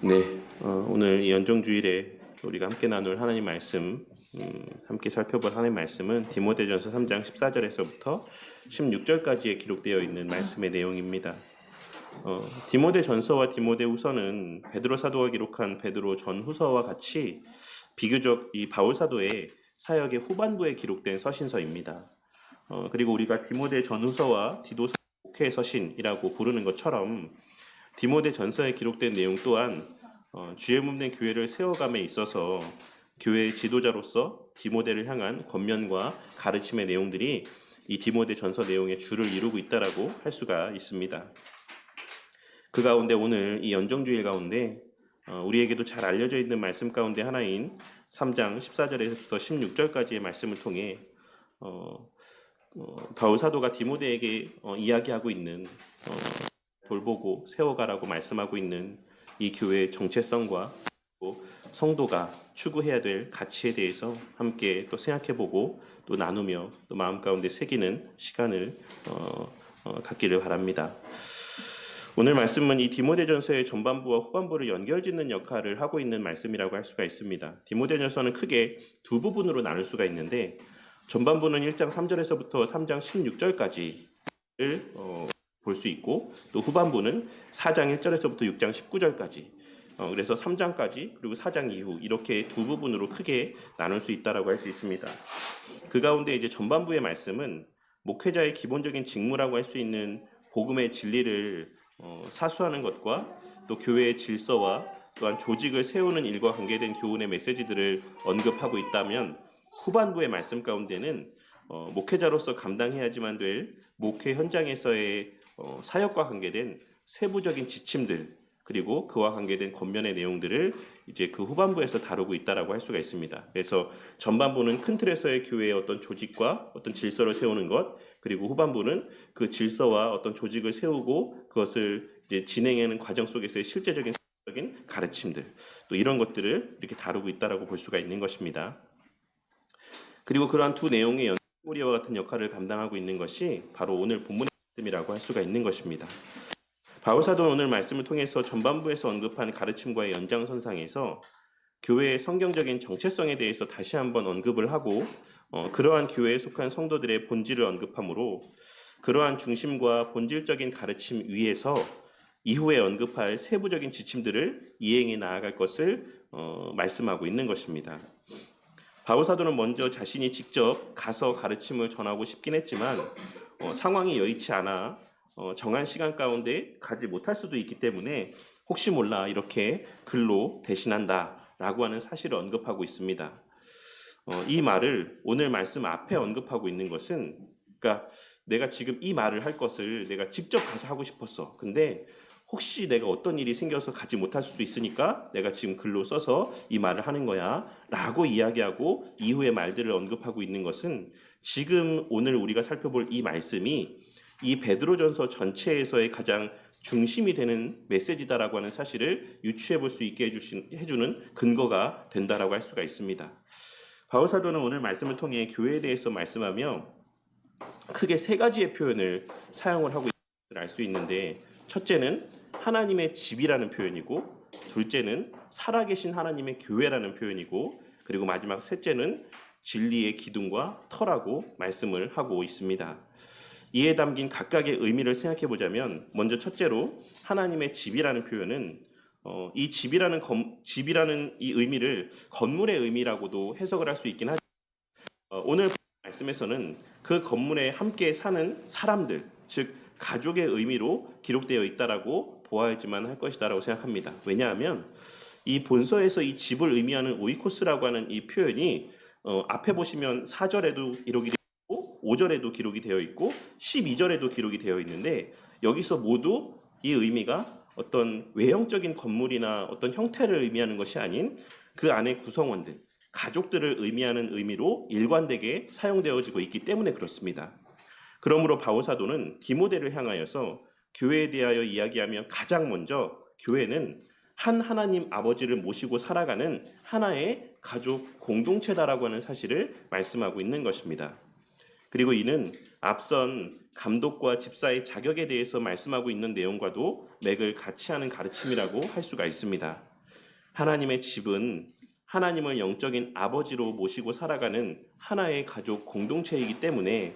네, 어, 오늘 이 연정주일에 우리가 함께 나눌 하나님 말씀, 음, 함께 살펴볼 하나님 말씀은 디모데전서 3장 14절에서부터 16절까지에 기록되어 있는 말씀의 내용입니다. 어, 디모데전서와 디모데후서는 베드로 사도가 기록한 베드로 전후서와 같이 비교적 이 바울 사도의 사역의 후반부에 기록된 서신서입니다. 어, 그리고 우리가 디모데 전후서와 디도서 목회 서신이라고 부르는 것처럼 디모데 전서에 기록된 내용 또한 어, 주의 몸된 교회를 세워감에 있어서 교회의 지도자로서 디모데를 향한 권면과 가르침의 내용들이 이 디모데 전서 내용의 줄을 이루고 있다라고 할 수가 있습니다. 그 가운데 오늘 이 연정주일 가운데 어, 우리에게도 잘 알려져 있는 말씀 가운데 하나인 3장 14절에서 16절까지의 말씀을 통해 어, 어, 바울 사도가 디모데에게 어, 이야기하고 있는 어, 돌보고 세워가라고 말씀하고 있는 이 교회의 정체성과 또 성도가 추구해야 될 가치에 대해서 함께 또 생각해보고 또 나누며 또 마음 가운데 새기는 시간을 어, 어, 갖기를 바랍니다. 오늘 말씀은 이 디모데전서의 전반부와 후반부를 연결짓는 역할을 하고 있는 말씀이라고 할 수가 있습니다. 디모데전서는 크게 두 부분으로 나눌 수가 있는데 전반부는 1장 3절에서부터 3장 16절까지를 어, 볼수 있고 또 후반부는 4장 1절에서부터 6장 19절까지 어, 그래서 3장까지 그리고 4장 이후 이렇게 두 부분으로 크게 나눌 수 있다라고 할 수 있습니다. 그 가운데 이제 전반부의 말씀은 목회자의 기본적인 직무라고 할 수 있는 복음의 진리를 어, 사수하는 것과 또 교회의 질서와 또한 조직을 세우는 일과 관계된 교훈의 메시지들을 언급하고 있다면 후반부의 말씀 가운데는 어, 목회자로서 감당해야지만 될 목회 현장에서의 어, 사역과 관계된 세부적인 지침들 그리고 그와 관계된 권면의 내용들을 이제 그 후반부에서 다루고 있다라고 할 수가 있습니다. 그래서 전반부는 큰 틀에서의 교회의 어떤 조직과 어떤 질서를 세우는 것, 그리고 후반부는 그 질서와 어떤 조직을 세우고 그것을 이제 진행하는 과정 속에서의 실제적인 적인 가르침들, 또 이런 것들을 이렇게 다루고 있다라고 볼 수가 있는 것입니다. 그리고 그러한 두 내용의 연고리와 같은 역할을 감당하고 있는 것이 바로 오늘 본문의 말씀이라고 할 수가 있는 것입니다. 바울 사도는 오늘 말씀을 통해서 전반부에서 언급한 가르침과의 연장선상에서 교회의 성경적인 정체성에 대해서 다시 한번 언급을 하고 어, 그러한 교회에 속한 성도들의 본질을 언급하므로 그러한 중심과 본질적인 가르침 위에서 이후에 언급할 세부적인 지침들을 이행해 나아갈 것을 어, 말씀하고 있는 것입니다. 바울 사도는 먼저 자신이 직접 가서 가르침을 전하고 싶긴 했지만 어, 상황이 여의치 않아 어, 정한 시간 가운데 가지 못할 수도 있기 때문에 혹시 몰라 이렇게 글로 대신한다라고 하는 사실을 언급하고 있습니다. 어, 이 말을 오늘 말씀 앞에 언급하고 있는 것은 그러니까 내가 지금 이 말을 할 것을 내가 직접 가서 하고 싶었어. 근데 혹시 내가 어떤 일이 생겨서 가지 못할 수도 있으니까 내가 지금 글로 써서 이 말을 하는 거야 라고 이야기하고 이후의 말들을 언급하고 있는 것은 지금 오늘 우리가 살펴볼 이 말씀이 이 베드로전서 전체에서의 가장 중심이 되는 메시지다라고 하는 사실을 유추해 볼 수 있게 해주신, 해주는 근거가 된다라고 할 수가 있습니다. 바울 사도는 오늘 말씀을 통해 교회에 대해서 말씀하며 크게 세 가지의 표현을 사용을 하고 있는 알수 있는데 첫째는 하나님의 집이라는 표현이고 둘째는 살아계신 하나님의 교회라는 표현이고 그리고 마지막 셋째는 진리의 기둥과 터라고 말씀을 하고 있습니다. 이에 담긴 각각의 의미를 생각해 보자면 먼저 첫째로 하나님의 집이라는 표현은 어, 이 집이라는 검, 집이라는 이 의미를 건물의 의미라고도 해석을 할 수 있긴 하죠. 어, 오늘 말씀에서는 그 건물에 함께 사는 사람들, 즉 가족의 의미로 기록되어 있다라고 보아야지만 할 것이다라고 생각합니다. 왜냐하면 이 본서에서 이 집을 의미하는 오이코스라고 하는 이 표현이 어, 앞에 보시면 4절에도 기록이 5절에도 기록이 되어 있고 12절에도 기록이 되어 있는데 여기서 모두 이 의미가 어떤 외형적인 건물이나 어떤 형태를 의미하는 것이 아닌 그 안에 구성원들, 가족들을 의미하는 의미로 일관되게 사용되어지고 있기 때문에 그렇습니다. 그러므로 바울 사도는 디모데를 향하여서 교회에 대하여 이야기하며 가장 먼저 교회는 한 하나님 아버지를 모시고 살아가는 하나의 가족 공동체다라고 하는 사실을 말씀하고 있는 것입니다. 그리고 이는 앞선 감독과 집사의 자격에 대해서 말씀하고 있는 내용과도 맥을 같이 하는 가르침이라고 할 수가 있습니다. 하나님의 집은 하나님을 영적인 아버지로 모시고 살아가는 하나의 가족 공동체이기 때문에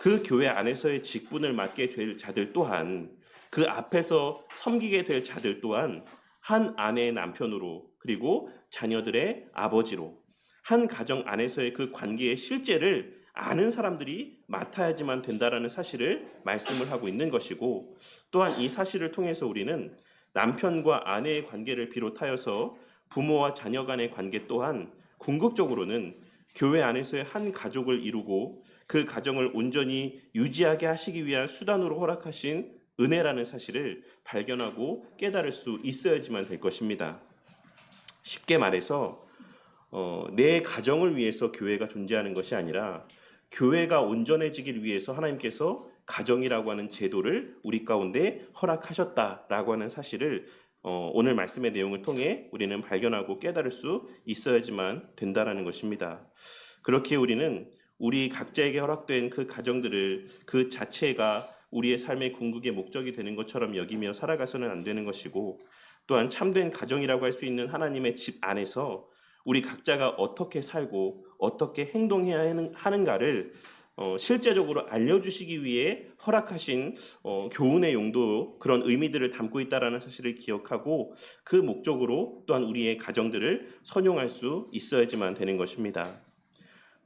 그 교회 안에서의 직분을 맡게 될 자들 또한 그 앞에서 섬기게 될 자들 또한 한 아내의 남편으로 그리고 자녀들의 아버지로 한 가정 안에서의 그 관계의 실제를 아는 사람들이 맡아야지만 된다라는 사실을 말씀을 하고 있는 것이고 또한 이 사실을 통해서 우리는 남편과 아내의 관계를 비롯하여서 부모와 자녀 간의 관계 또한 궁극적으로는 교회 안에서의 한 가족을 이루고 그 가정을 온전히 유지하게 하시기 위한 수단으로 허락하신 은혜라는 사실을 발견하고 깨달을 수 있어야지만 될 것입니다. 쉽게 말해서 어, 내 가정을 위해서 교회가 존재하는 것이 아니라 교회가 온전해지길 위해서 하나님께서 가정이라고 하는 제도를 우리 가운데 허락하셨다라고 하는 사실을 어, 오늘 말씀의 내용을 통해 우리는 발견하고 깨달을 수 있어야지만 된다라는 것입니다. 그렇게 우리는 우리 각자에게 허락된 그 가정들을 그 자체가 우리의 삶의 궁극의 목적이 되는 것처럼 여기며 살아가서는 안 되는 것이고 또한 참된 가정이라고 할 수 있는 하나님의 집 안에서 우리 각자가 어떻게 살고 어떻게 행동해야 하는- 하는가를 어, 실제적으로 알려주시기 위해 허락하신 어, 교훈의 용도 그런 의미들을 담고 있다라는 사실을 기억하고 그 목적으로 또한 우리의 가정들을 선용할 수 있어야지만 되는 것입니다.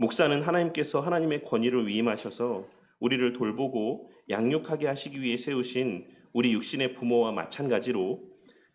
목사는 하나님께서 하나님의 권위를 위임하셔서 우리를 돌보고 양육하게 하시기 위해 세우신 우리 육신의 부모와 마찬가지로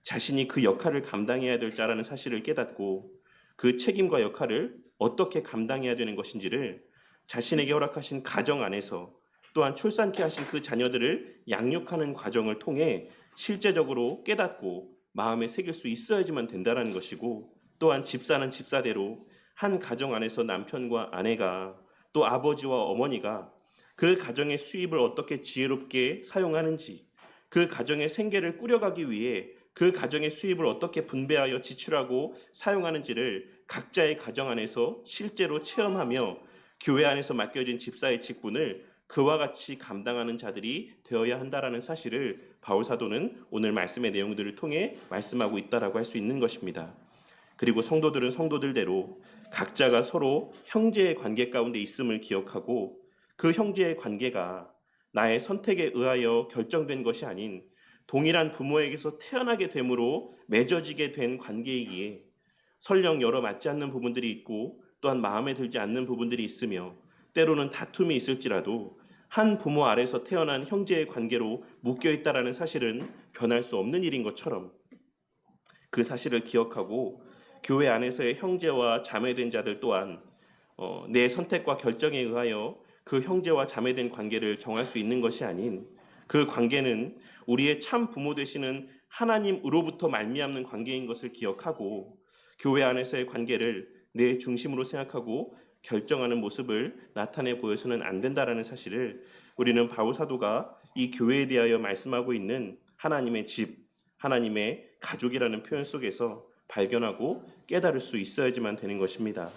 자신이 그 역할을 감당해야 될 자라는 사실을 깨닫고 그 책임과 역할을 어떻게 감당해야 되는 것인지를 자신에게 허락하신 가정 안에서 또한 출산케 하신 그 자녀들을 양육하는 과정을 통해 실제적으로 깨닫고 마음에 새길 수 있어야지만 된다는 것이고 또한 집사는 집사대로 한 가정 안에서 남편과 아내가 또 아버지와 어머니가 그 가정의 수입을 어떻게 지혜롭게 사용하는지 그 가정의 생계를 꾸려가기 위해 그 가정의 수입을 어떻게 분배하여 지출하고 사용하는지를 각자의 가정 안에서 실제로 체험하며 교회 안에서 맡겨진 집사의 직분을 그와 같이 감당하는 자들이 되어야 한다라는 사실을 바울 사도는 오늘 말씀의 내용들을 통해 말씀하고 있다라고 할 수 있는 것입니다. 그리고 성도들은 성도들대로 각자가 서로 형제의 관계 가운데 있음을 기억하고 그 형제의 관계가 나의 선택에 의하여 결정된 것이 아닌 동일한 부모에게서 태어나게 됨으로 맺어지게 된 관계이기에 설령 여러 맞지 않는 부분들이 있고 또한 마음에 들지 않는 부분들이 있으며 때로는 다툼이 있을지라도 한 부모 아래서 태어난 형제의 관계로 묶여 있다라는 사실은 변할 수 없는 일인 것처럼 그 사실을 기억하고 교회 안에서의 형제와 자매된 자들 또한 어, 내 선택과 결정에 의하여 그 형제와 자매된 관계를 정할 수 있는 것이 아닌 그 관계는 우리의 참 부모 되시는 하나님으로부터 말미암는 관계인 것을 기억하고 교회 안에서의 관계를 내 중심으로 생각하고 결정하는 모습을 나타내 보여서는 안 된다라는 사실을 우리는 바울 사도가 이 교회에 대하여 말씀하고 있는 하나님의 집, 하나님의 가족이라는 표현 속에서 발견하고 깨달을 수 있어야지만 되는 것입니다.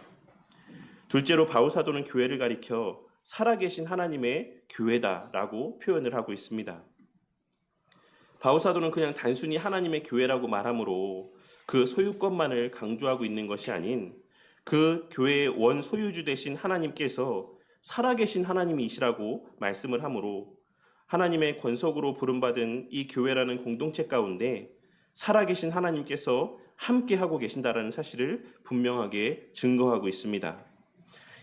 둘째로 바울 사도는 교회를 가리켜 살아계신 하나님의 교회다라고 표현을 하고 있습니다. 바울 사도는 그냥 단순히 하나님의 교회라고 말하므로 그 소유권만을 강조하고 있는 것이 아닌 그 교회의 원 소유주 되신 하나님께서 살아계신 하나님이시라고 말씀을 하므로 하나님의 권속으로 부름받은 이 교회라는 공동체 가운데 살아계신 하나님께서 함께 하고 계신다라는 사실을 분명하게 증거하고 있습니다.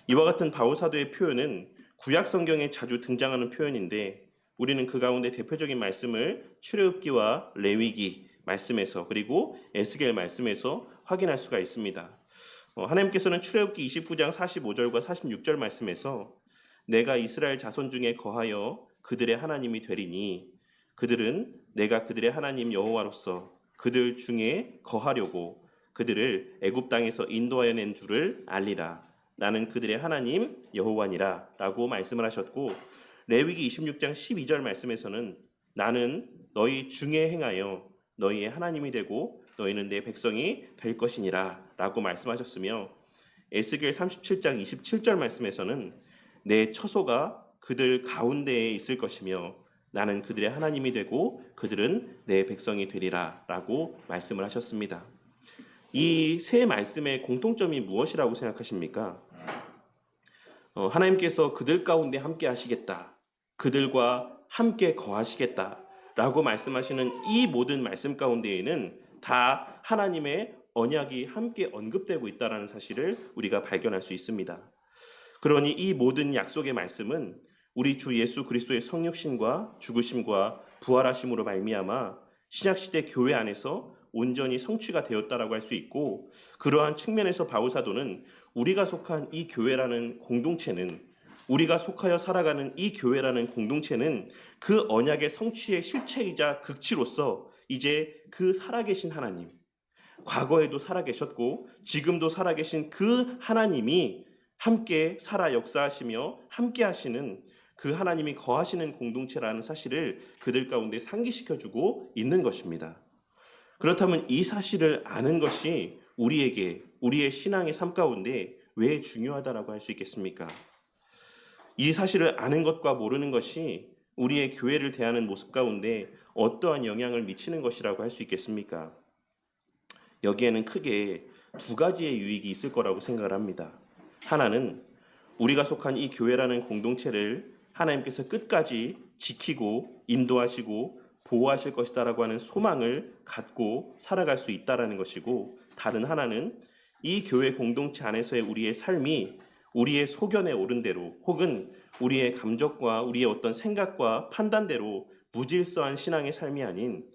이와 같은 바울 사도의 표현은 구약 성경에 자주 등장하는 표현인데 우리는 그 가운데 대표적인 말씀을 출애굽기와 레위기 말씀에서 그리고 에스겔 말씀에서 확인할 수가 있습니다. 어, 하나님께서는 출애굽기 29장 45절과 46절 말씀에서 내가 이스라엘 자손 중에 거하여 그들의 하나님이 되리니 그들은 내가 그들의 하나님 여호와로서 그들 중에 거하려고 그들을 애굽 땅에서 인도하여 낸 줄을 알리라. 나는 그들의 하나님 여호와니라라고 말씀을 하셨고 레위기 26장 12절 말씀에서는 나는 너희 중에 행하여 너희의 하나님이 되고 너희는 내 백성이 될 것이니라라고 말씀하셨으며 에스겔 37장 27절 말씀에서는 내 처소가 그들 가운데에 있을 것이며 나는 그들의 하나님이 되고 그들은 내 백성이 되리라라고 말씀을 하셨습니다. 이 세 말씀의 공통점이 무엇이라고 생각하십니까? 어, 하나님께서 그들 가운데 함께 하시겠다. 그들과 함께 거하시겠다 라고 말씀하시는 이 모든 말씀 가운데에는 다 하나님의 언약이 함께 언급되고 있다라는 사실을 우리가 발견할 수 있습니다. 그러니 이 모든 약속의 말씀은 우리 주 예수 그리스도의 성육신과 죽으심과 부활하심으로 말미암아 신약 시대 교회 안에서 온전히 성취가 되었다라고 할 수 있고 그러한 측면에서 바울 사도는 우리가 속한 이 교회라는 공동체는 우리가 속하여 살아가는 이 교회라는 공동체는 그 언약의 성취의 실체이자 극치로서 이제 그 살아계신 하나님 과거에도 살아계셨고 지금도 살아계신 그 하나님이 함께 살아 역사하시며 함께 하시는 그 하나님이 거하시는 공동체라는 사실을 그들 가운데 상기시켜주고 있는 것입니다. 그렇다면 이 사실을 아는 것이 우리에게 우리의 신앙의 삶 가운데 왜 중요하다라고 할 수 있겠습니까? 이 사실을 아는 것과 모르는 것이 우리의 교회를 대하는 모습 가운데 어떠한 영향을 미치는 것이라고 할 수 있겠습니까? 여기에는 크게 두 가지의 유익이 있을 거라고 생각을 합니다. 하나는 우리가 속한 이 교회라는 공동체를 하나님께서 끝까지 지키고 인도하시고 보호하실 것이다라고 하는 소망을 갖고 살아갈 수 있다라는 것이고 다른 하나는 이 교회 공동체 안에서의 우리의 삶이 우리의 소견에 오른 대로 혹은 우리의 감정과 우리의 어떤 생각과 판단대로 무질서한 신앙의 삶이 아닌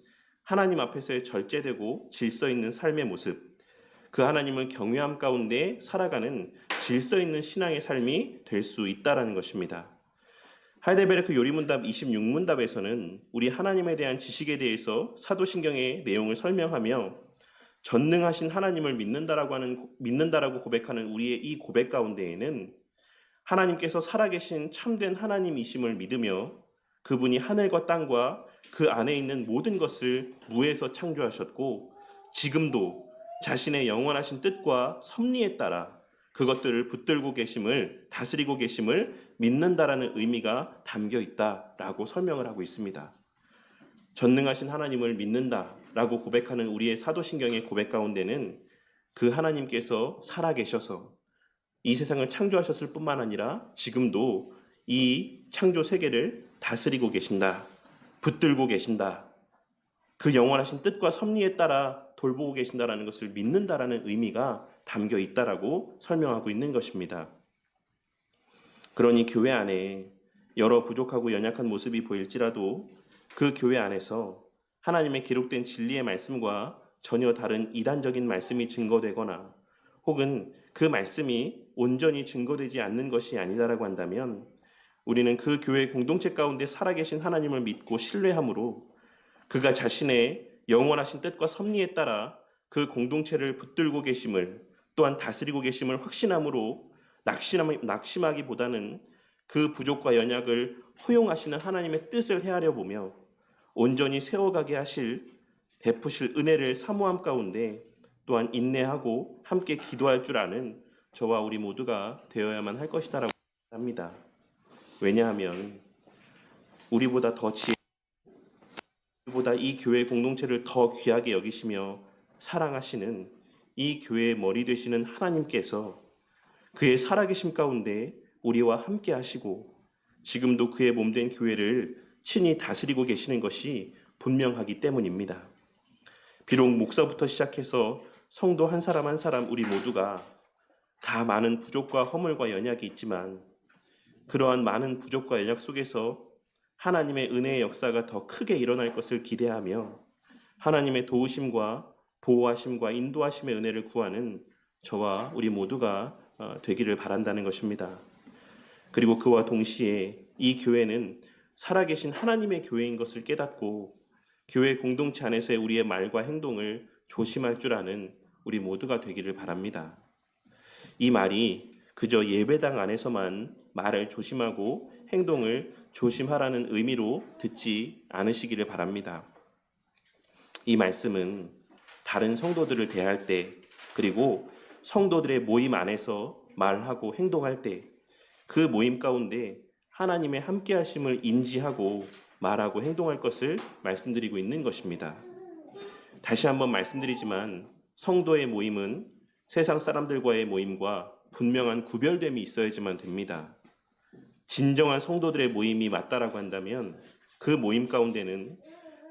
하나님 앞에서의 절제되고 질서 있는 삶의 모습 그 하나님을 경외함 가운데 살아가는 질서 있는 신앙의 삶이 될 수 있다라는 것입니다. 하이델베르크 요리문답 26문답에서는 우리 하나님에 대한 지식에 대해서 사도신경의 내용을 설명하며 전능하신 하나님을 믿는다라고 하는 믿는다라고 고백하는 우리의 이 고백 가운데에는 하나님께서 살아계신 참된 하나님이심을 믿으며 그분이 하늘과 땅과 그 안에 있는 모든 것을 무에서 창조하셨고 지금도 자신의 영원하신 뜻과 섭리에 따라 그것들을 붙들고 계심을 다스리고 계심을 믿는다라는 의미가 담겨 있다라고 설명을 하고 있습니다. 전능하신 하나님을 믿는다라고 고백하는 우리의 사도신경의 고백 가운데는 그 하나님께서 살아 계셔서 이 세상을 창조하셨을 뿐만 아니라 지금도 이 창조 세계를 다스리고 계신다. 붙들고 계신다. 그 영원하신 뜻과 섭리에 따라 돌보고 계신다라는 것을 믿는다라는 의미가 담겨 있다라고 설명하고 있는 것입니다. 그러니 교회 안에 여러 부족하고 연약한 모습이 보일지라도 그 교회 안에서 하나님의 기록된 진리의 말씀과 전혀 다른 이단적인 말씀이 증거되거나 혹은 그 말씀이 온전히 증거되지 않는 것이 아니다라고 한다면 우리는 그 교회 공동체 가운데 살아계신 하나님을 믿고 신뢰함으로 그가 자신의 영원하신 뜻과 섭리에 따라 그 공동체를 붙들고 계심을 또한 다스리고 계심을 확신함으로 낙심 하기보다는 그 부족과 연약을 허용하시는 하나님의 뜻을 헤아려 보며 온전히 세워가게 하실 베푸실 은혜를 사모함 가운데 또한 인내하고 함께 기도할 줄 아는 저와 우리 모두가 되어야만 할 것이다라고 합니다. 왜냐하면 우리보다 더 지혜, 우리보다 이 교회 공동체를 더 귀하게 여기시며 사랑하시는 이 교회의 머리 되시는 하나님께서 그의 살아계심 가운데 우리와 함께 하시고 지금도 그의 몸된 교회를 친히 다스리고 계시는 것이 분명하기 때문입니다. 비록 목사부터 시작해서 성도 한 사람 한 사람 우리 모두가 다 많은 부족과 허물과 연약이 있지만 그러한 많은 부족과 연약 속에서 하나님의 은혜의 역사가 더 크게 일어날 것을 기대하며 하나님의 도우심과 보호하심과 인도하심의 은혜를 구하는 저와 우리 모두가 어, 되기를 바란다는 것입니다. 그리고 그와 동시에 이 교회는 살아계신 하나님의 교회인 것을 깨닫고 교회 공동체 안에서의 우리의 말과 행동을 조심할 줄 아는 우리 모두가 되기를 바랍니다. 이 말이 그저 예배당 안에서만 말을 조심하고 행동을 조심하라는 의미로 듣지 않으시기를 바랍니다. 이 말씀은 다른 성도들을 대할 때 그리고 성도들의 모임 안에서 말하고 행동할 때 그 모임 가운데 하나님의 함께 하심을 인지하고 말하고 행동할 것을 말씀드리고 있는 것입니다. 다시 한번 말씀드리지만 성도의 모임은 세상 사람들과의 모임과 분명한 구별됨이 있어야지만 됩니다. 진정한 성도들의 모임이 맞다라고 한다면 그 모임 가운데는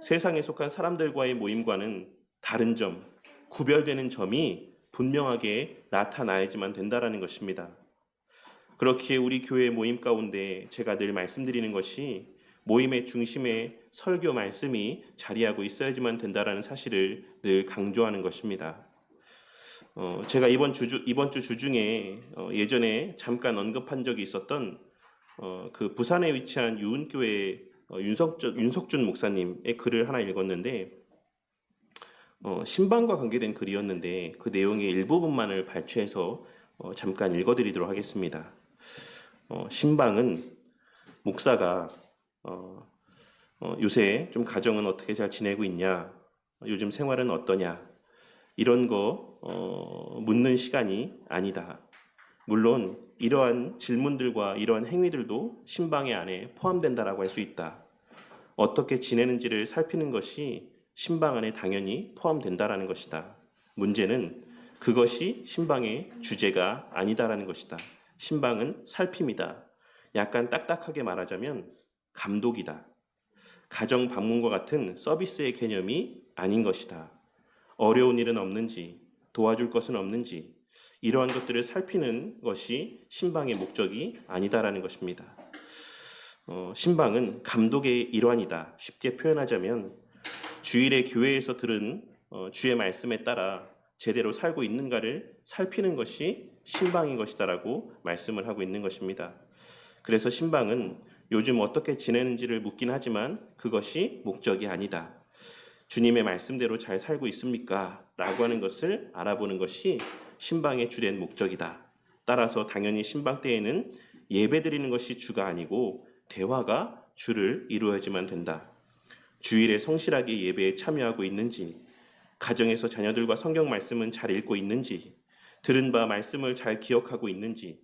세상에 속한 사람들과의 모임과는 다른 점, 구별되는 점이 분명하게 나타나야지만 된다라는 것입니다. 그렇기에 우리 교회 모임 가운데 제가 늘 말씀드리는 것이 모임의 중심에 설교 말씀이 자리하고 있어야지만 된다라는 사실을 늘 강조하는 것입니다. 어, 제가 이번 주 이번 주 주중에 어, 예전에 잠깐 언급한 적이 있었던 어, 그 부산에 위치한 유은교회 어, 윤석준, 윤석준 목사님의 글을 하나 읽었는데 어, 신방과 관계된 글이었는데 그 내용의 일부분만을 발췌해서 어, 잠깐 읽어드리도록 하겠습니다. 어, 신방은 목사가 어, 어, 요새 좀 가정은 어떻게 잘 지내고 있냐, 요즘 생활은 어떠냐 이런 거 어, 묻는 시간이 아니다. 물론 이러한 질문들과 이러한 행위들도 신방의 안에 포함된다라고 할 수 있다. 어떻게 지내는지를 살피는 것이 신방 안에 당연히 포함된다라는 것이다. 문제는 그것이 신방의 주제가 아니다라는 것이다. 신방은 살핌이다. 약간 딱딱하게 말하자면 감독이다. 가정 방문과 같은 서비스의 개념이 아닌 것이다. 어려운 일은 없는지, 도와줄 것은 없는지, 이러한 것들을 살피는 것이 신방의 목적이 아니다라는 것입니다. 어, 신방은 감독의 일환이다. 쉽게 표현하자면 주일에 교회에서 들은 어, 주의 말씀에 따라 제대로 살고 있는가를 살피는 것이 신방인 것이다라고 말씀을 하고 있는 것입니다. 그래서 신방은 요즘 어떻게 지내는지를 묻긴 하지만 그것이 목적이 아니다. 주님의 말씀대로 잘 살고 있습니까? 라고 하는 것을 알아보는 것이 신방의 주된 목적이다. 따라서 당연히 신방 때에는 예배 드리는 것이 주가 아니고 대화가 주를 이루어야지만 된다. 주일에 성실하게 예배에 참여하고 있는지, 가정에서 자녀들과 성경 말씀은 잘 읽고 있는지, 들은 바 말씀을 잘 기억하고 있는지,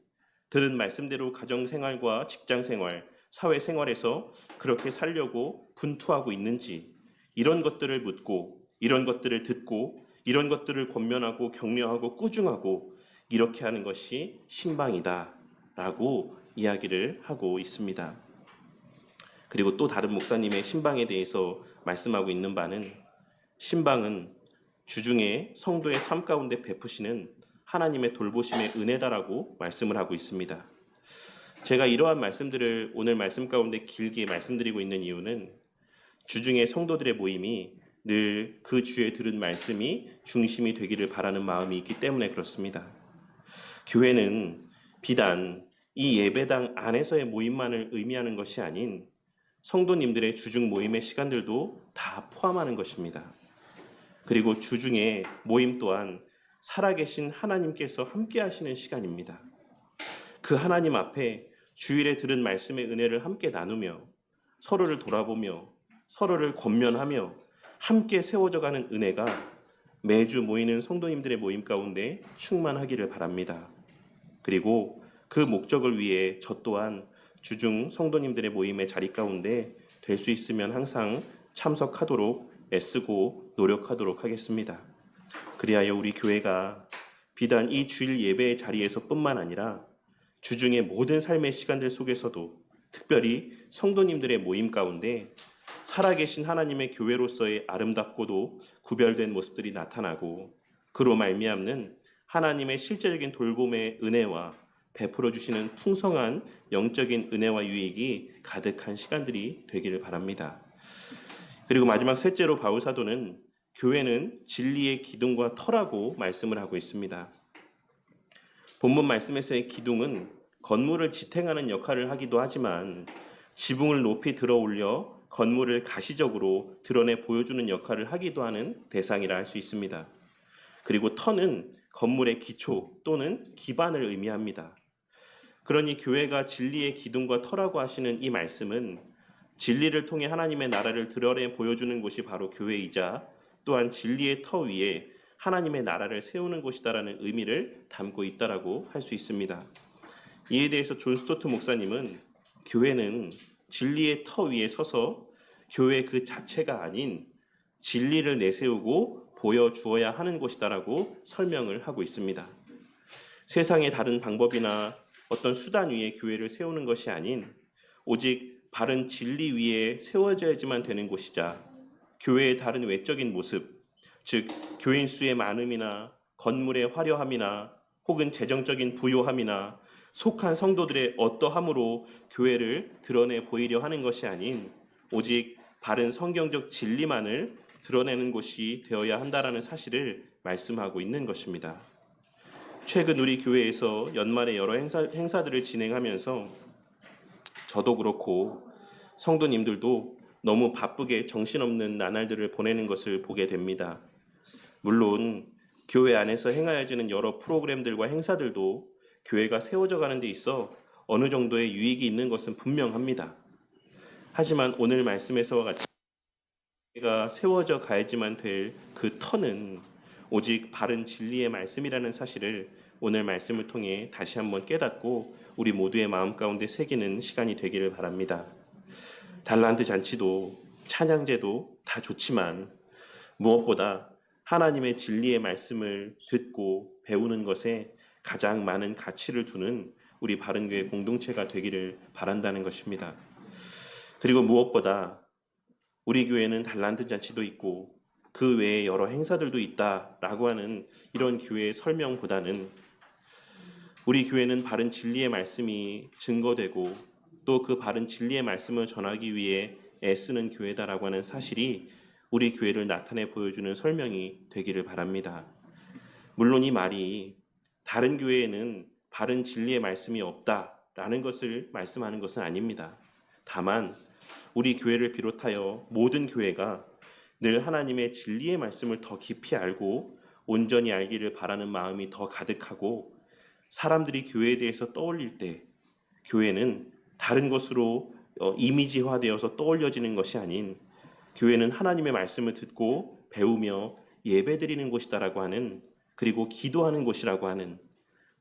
들은 말씀대로 가정 생활과 직장 생활, 사회 생활에서 그렇게 살려고 분투하고 있는지, 이런 것들을 묻고, 이런 것들을 듣고, 이런 것들을 권면하고 격려하고 꾸중하고, 이렇게 하는 것이 신방이다. 라고 이야기를 하고 있습니다. 그리고 또 다른 목사님의 신방에 대해서 말씀하고 있는 바는 신방은 주중에 성도의 삶 가운데 베푸시는 하나님의 돌보심의 은혜다라고 말씀을 하고 있습니다. 제가 이러한 말씀들을 오늘 말씀 가운데 길게 말씀드리고 있는 이유는 주중에 성도들의 모임이 늘 그 주에 들은 말씀이 중심이 되기를 바라는 마음이 있기 때문에 그렇습니다. 교회는 비단 이 예배당 안에서의 모임만을 의미하는 것이 아닌 성도님들의 주중 모임의 시간들도 다 포함하는 것입니다. 그리고 주중에 모임 또한 살아계신 하나님께서 함께 하시는 시간입니다. 그 하나님 앞에 주일에 들은 말씀의 은혜를 함께 나누며 서로를 돌아보며 서로를 권면하며 함께 세워져 가는 은혜가 매주 모이는 성도님들의 모임 가운데 충만하기를 바랍니다. 그리고 그 목적을 위해 저 또한 주중 성도님들의 모임의 자리 가운데 될 수 있으면 항상 참석하도록 애쓰고 노력하도록 하겠습니다. 그리하여 우리 교회가 비단 이 주일 예배의 자리에서뿐만 아니라 주중의 모든 삶의 시간들 속에서도 특별히 성도님들의 모임 가운데 살아계신 하나님의 교회로서의 아름답고도 구별된 모습들이 나타나고 그로 말미암는 하나님의 실제적인 돌봄의 은혜와 베풀어 주시는 풍성한 영적인 은혜와 유익이 가득한 시간들이 되기를 바랍니다. 그리고 마지막 셋째로 바울 사도는 교회는 진리의 기둥과 터라고 말씀을 하고 있습니다. 본문 말씀에서의 기둥은 건물을 지탱하는 역할을 하기도 하지만 지붕을 높이 들어 올려 건물을 가시적으로 드러내 보여주는 역할을 하기도 하는 대상이라 할 수 있습니다. 그리고 터는 건물의 기초 또는 기반을 의미합니다. 그러니 교회가 진리의 기둥과 터라고 하시는 이 말씀은 진리를 통해 하나님의 나라를 드러내 보여주는 곳이 바로 교회이자 또한 진리의 터 위에 하나님의 나라를 세우는 곳이다라는 의미를 담고 있다라고 할 수 있습니다. 이에 대해서 존 스토트 목사님은 교회는 진리의 터 위에 서서 교회 그 자체가 아닌 진리를 내세우고 보여주어야 하는 곳이다라고 설명을 하고 있습니다. 세상의 다른 방법이나 어떤 수단 위에 교회를 세우는 것이 아닌 오직 바른 진리 위에 세워져야지만 되는 곳이자 교회의 다른 외적인 모습, 즉 교인 수의 많음이나 건물의 화려함이나 혹은 재정적인 부요함이나 속한 성도들의 어떠함으로 교회를 드러내 보이려 하는 것이 아닌 오직 바른 성경적 진리만을 드러내는 곳이 되어야 한다라는 사실을 말씀하고 있는 것입니다. 최근 우리 교회에서 연말에 여러 행사, 행사들을 진행하면서 저도 그렇고 성도님들도 너무 바쁘게 정신없는 나날들을 보내는 것을 보게 됩니다. 물론 교회 안에서 행하여지는 여러 프로그램들과 행사들도 교회가 세워져 가는 데 있어 어느 정도의 유익이 있는 것은 분명합니다. 하지만 오늘 말씀에서와 같이 교회가 세워져 가야지만 될 그 터는 오직 바른 진리의 말씀이라는 사실을 오늘 말씀을 통해 다시 한번 깨닫고 우리 모두의 마음 가운데 새기는 시간이 되기를 바랍니다. 달란트 잔치도 찬양제도 다 좋지만 무엇보다 하나님의 진리의 말씀을 듣고 배우는 것에 가장 많은 가치를 두는 우리 바른교회 공동체가 되기를 바란다는 것입니다. 그리고 무엇보다 우리 교회는 달란트 잔치도 있고 그 외에 여러 행사들도 있다라고 하는 이런 교회의 설명보다는 우리 교회는 바른 진리의 말씀이 증거되고 또 그 바른 진리의 말씀을 전하기 위해 애쓰는 교회다라고 하는 사실이 우리 교회를 나타내 보여주는 설명이 되기를 바랍니다. 물론 이 말이 다른 교회에는 바른 진리의 말씀이 없다라는 것을 말씀하는 것은 아닙니다. 다만 우리 교회를 비롯하여 모든 교회가 늘 하나님의 진리의 말씀을 더 깊이 알고 온전히 알기를 바라는 마음이 더 가득하고 사람들이 교회에 대해서 떠올릴 때 교회는 다른 것으로 어, 이미지화되어서 떠올려지는 것이 아닌 교회는 하나님의 말씀을 듣고 배우며 예배드리는 곳이다라고 하는 그리고 기도하는 곳이라고 하는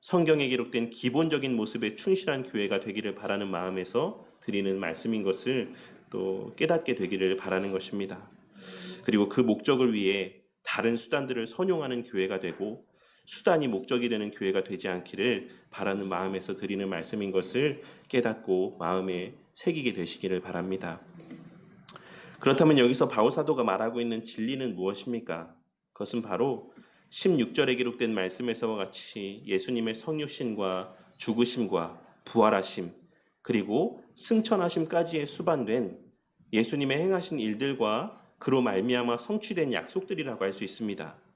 성경에 기록된 기본적인 모습에 충실한 교회가 되기를 바라는 마음에서 드리는 말씀인 것을 또 깨닫게 되기를 바라는 것입니다. 그리고 그 목적을 위해 다른 수단들을 선용하는 교회가 되고 수단이 목적이 되는 교회가 되지 않기를 바라는 마음에서 드리는 말씀인 것을 깨닫고 마음에 새기게 되시기를 바랍니다. 그렇다면 여기서 바울 사도가 말하고 있는 진리는 무엇입니까? 그것은 바로 16절에 기록된 말씀에서와 같이 예수님의 성육신과 죽으심과 부활하심 그리고 승천하심까지의 수반된 예수님의 행하신 일들과 그로 말미암아 성취된 약속들이라고 할 수 있습니다.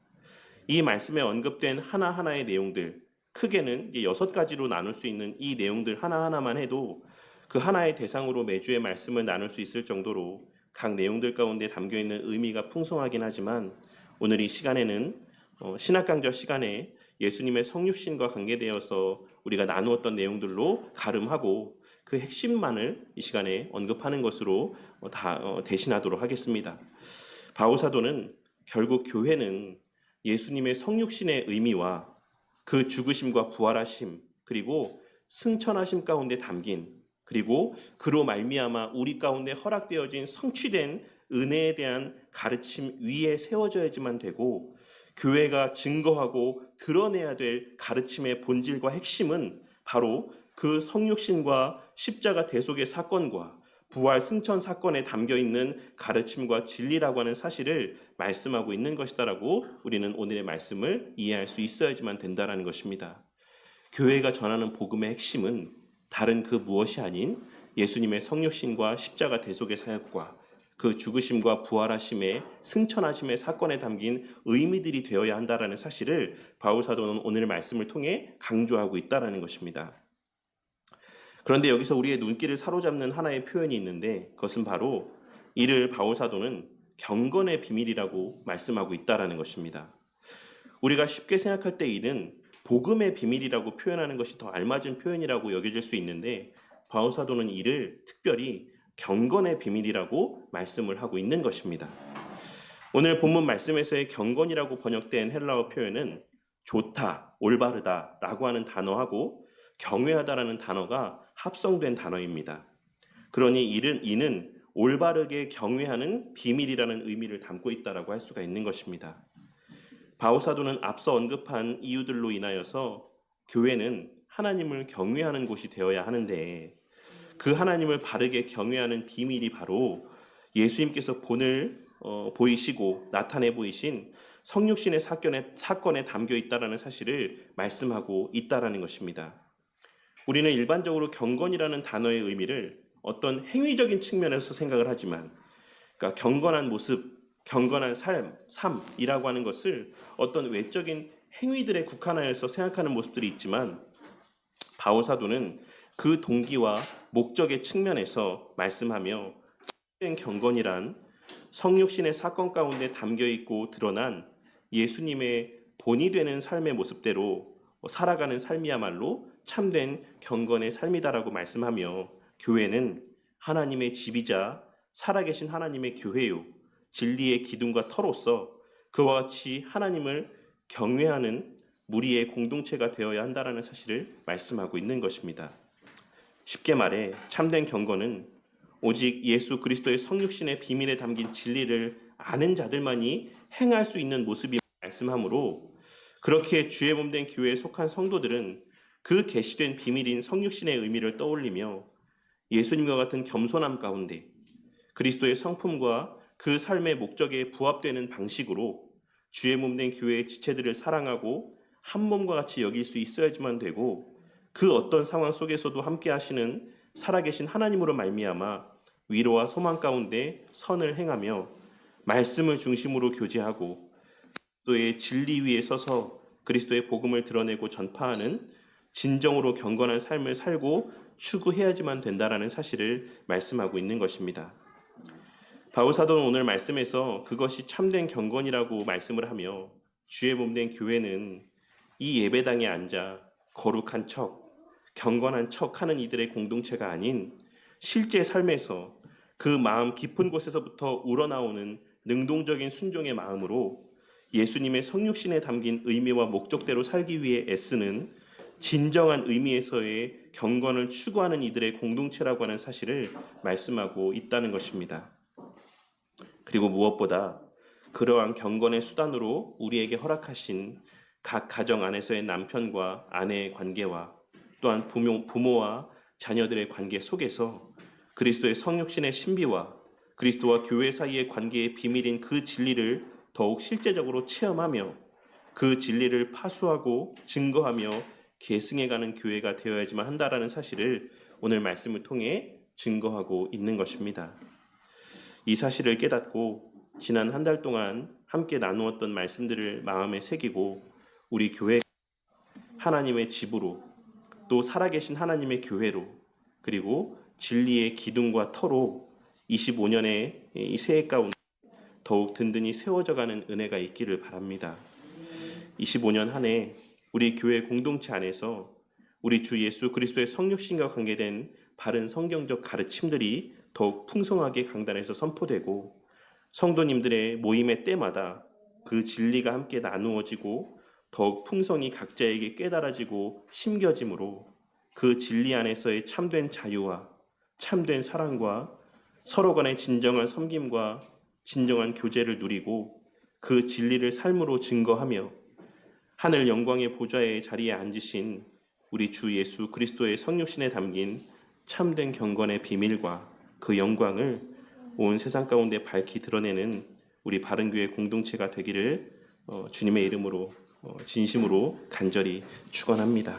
이 말씀에 언급된 하나하나의 내용들 크게는 여섯 가지로 나눌 수 있는 이 내용들 하나하나만 해도 그 하나의 대상으로 매주의 말씀을 나눌 수 있을 정도로 각 내용들 가운데 담겨 있는 의미가 풍성하긴 하지만 오늘 이 시간에는 어, 신학 강좌 시간에 예수님의 성육신과 관계되어서 우리가 나누었던 내용들로 가름하고 그 핵심만을 이 시간에 언급하는 것으로 어, 다 어, 대신하도록 하겠습니다. 바울 사도는 결국 교회는 예수님의 성육신의 의미와 그 죽으심과 부활하심 그리고 승천하심 가운데 담긴 그리고 그로 말미암아 우리 가운데 허락되어진 성취된 은혜에 대한 가르침 위에 세워져야지만 되고 교회가 증거하고 드러내야 될 가르침의 본질과 핵심은 바로 그 성육신과 십자가 대속의 사건과 부활 승천 사건에 담겨 있는 가르침과 진리라고 하는 사실을 말씀하고 있는 것이다라고 우리는 오늘의 말씀을 이해할 수 있어야지만 된다라는 것입니다. 교회가 전하는 복음의 핵심은 다른 그 무엇이 아닌 예수님의 성육신과 십자가 대속의 사역과 그 죽으심과 부활하심의 승천하심의 사건에 담긴 의미들이 되어야 한다라는 사실을 바울 사도는 오늘 말씀을 통해 강조하고 있다라는 것입니다. 그런데 여기서 우리의 눈길을 사로잡는 하나의 표현이 있는데 그것은 바로 이를 바울 사도는 경건의 비밀이라고 말씀하고 있다라는 것입니다. 우리가 쉽게 생각할 때 이는 복음의 비밀이라고 표현하는 것이 더 알맞은 표현이라고 여겨질 수 있는데 바울 사도는 이를 특별히 경건의 비밀이라고 말씀을 하고 있는 것입니다. 오늘 본문 말씀에서의 경건이라고 번역된 헬라어 표현은 좋다, 올바르다라고 하는 단어하고 경외하다라는 단어가 합성된 단어입니다. 그러니 이는 이는 올바르게 경외하는 비밀이라는 의미를 담고 있다라고 할 수가 있는 것입니다. 바오사도는 앞서 언급한 이유들로 인하여서 교회는 하나님을 경외하는 곳이 되어야 하는데 그 하나님을 바르게 경외하는 비밀이 바로 예수님께서 본을 어, 보이시고 나타내 보이신 성육신의 사건에 사건에 담겨 있다라는 사실을 말씀하고 있다라는 것입니다. 우리는 일반적으로 경건이라는 단어의 의미를 어떤 행위적인 측면에서 생각을 하지만, 그러니까 경건한 모습, 경건한 삶, 삶이라고 하는 것을 어떤 외적인 행위들에 국한하여서 생각하는 모습들이 있지만, 바오사도는 그 동기와 목적의 측면에서 말씀하며 경건이란 성육신의 사건 가운데 담겨 있고 드러난 예수님의 본이 되는 삶의 모습대로 살아가는 삶이야말로 참된 경건의 삶이다라고 말씀하며 교회는 하나님의 집이자 살아계신 하나님의 교회요 진리의 기둥과 터로서 그와 같이 하나님을 경외하는 무리의 공동체가 되어야 한다라는 사실을 말씀하고 있는 것입니다. 쉽게 말해 참된 경건은 오직 예수 그리스도의 성육신의 비밀에 담긴 진리를 아는 자들만이 행할 수 있는 모습이 말씀하므로 그렇게 주의 몸된 교회에 속한 성도들은 그 계시된 비밀인 성육신의 의미를 떠올리며 예수님과 같은 겸손함 가운데 그리스도의 성품과 그 삶의 목적에 부합되는 방식으로 주의 몸된 교회의 지체들을 사랑하고 한 몸과 같이 여길 수 있어야지만 되고 그 어떤 상황 속에서도 함께 하시는 살아계신 하나님으로 말미암아 위로와 소망 가운데 선을 행하며 말씀을 중심으로 교제하고 그리스도의 진리 위에 서서 그리스도의 복음을 드러내고 전파하는 진정으로 경건한 삶을 살고 추구해야지만 된다라는 사실을 말씀하고 있는 것입니다. 바울 사도는 오늘 말씀에서 그것이 참된 경건이라고 말씀을 하며 주의 몸된 교회는 이 예배당에 앉아 거룩한 척, 경건한 척 하는 이들의 공동체가 아닌 실제 삶에서 그 마음 깊은 곳에서부터 우러나오는 능동적인 순종의 마음으로 예수님의 성육신에 담긴 의미와 목적대로 살기 위해 애쓰는 진정한 의미에서의 경건을 추구하는 이들의 공동체라고 하는 사실을 말씀하고 있다는 것입니다. 그리고 무엇보다 그러한 경건의 수단으로 우리에게 허락하신 각 가정 안에서의 남편과 아내의 관계와 또한 부모, 부모와 자녀들의 관계 속에서 그리스도의 성육신의 신비와 그리스도와 교회 사이의 관계의 비밀인 그 진리를 더욱 실제적으로 체험하며 그 진리를 파수하고 증거하며 계승해가는 교회가 되어야지만 한다라는 사실을 오늘 말씀을 통해 증거하고 있는 것입니다. 이 사실을 깨닫고 지난 한 달 동안 함께 나누었던 말씀들을 마음에 새기고 우리 교회 하나님의 집으로 또 살아계신 하나님의 교회로 그리고 진리의 기둥과 터로 25년의 이 새해 가운데 더욱 든든히 세워져가는 은혜가 있기를 바랍니다. 25년 한 해 우리 교회 공동체 안에서 우리 주 예수 그리스도의 성육신과 관계된 바른 성경적 가르침들이 더욱 풍성하게 강단에서 선포되고 성도님들의 모임의 때마다 그 진리가 함께 나누어지고 더욱 풍성히 각자에게 깨달아지고 심겨짐으로 그 진리 안에서의 참된 자유와 참된 사랑과 서로 간의 진정한 섬김과 진정한 교제를 누리고 그 진리를 삶으로 증거하며 하늘 영광의 보좌의 자리에 앉으신 우리 주 예수 그리스도의 성육신에 담긴 참된 경건의 비밀과 그 영광을 온 세상 가운데 밝히 드러내는 우리 바른 교회 공동체가 되기를 어, 주님의 이름으로 어, 진심으로 간절히 축원합니다.